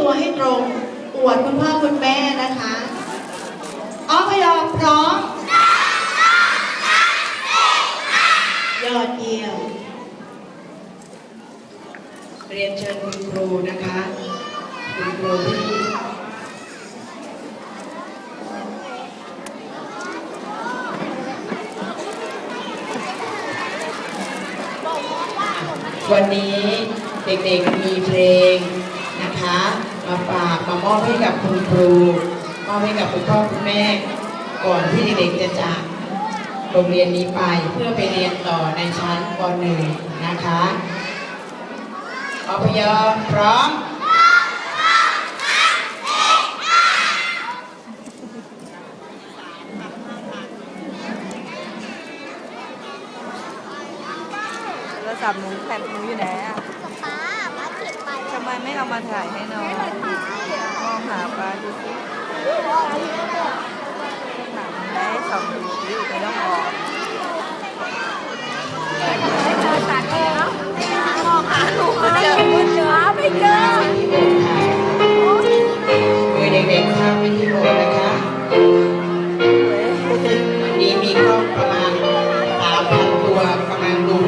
ตัวให้ตรงอวดคุณพ่อคุณแม่นะคะอ้อพยอมพร้อมยอดเยี่ยมเรียนเชิญคุณครูนะคะคุณครูที่วันนี้เด็กๆมีเพลงนะคะ มาฝากมามอบให้กับคุณครูมอบให้กับคุณพ่อคุณแม่ ก่อนที่เด็กๆจะจากโรงเรียนนี้ไปเพื่อไปเรียนต่อในชั้นป .1 นะคะอพยพร้อมโทรศัพท์หนูแผ่นหนูอยู่ไหนอะ ไปทำไมไม่เอามาถ่ายให้น้องมองหาปลาดูสิถามได้สองดูสิไม่ต้องออกมองหาหนูไม่เจอไม่เจอมือเด็กๆข้ามไปที่โบสถ์นะคะ วันนี้มีกล้องประมาณสามพันตัวกำลังดูหน้าเด็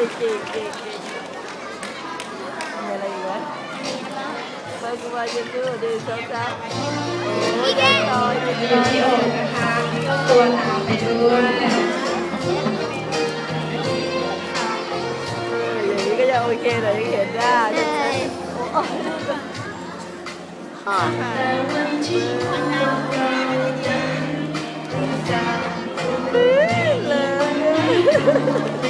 เมีอะไรอีกไหมไปกูมาเยอะดูดูเขาจ้าโอ้ยต่อยืนต่ที่อกนะคะก็ตัวตามไปด้วยนี้ก็จะโอเคหน่อยเห็นได้ค่ะเลย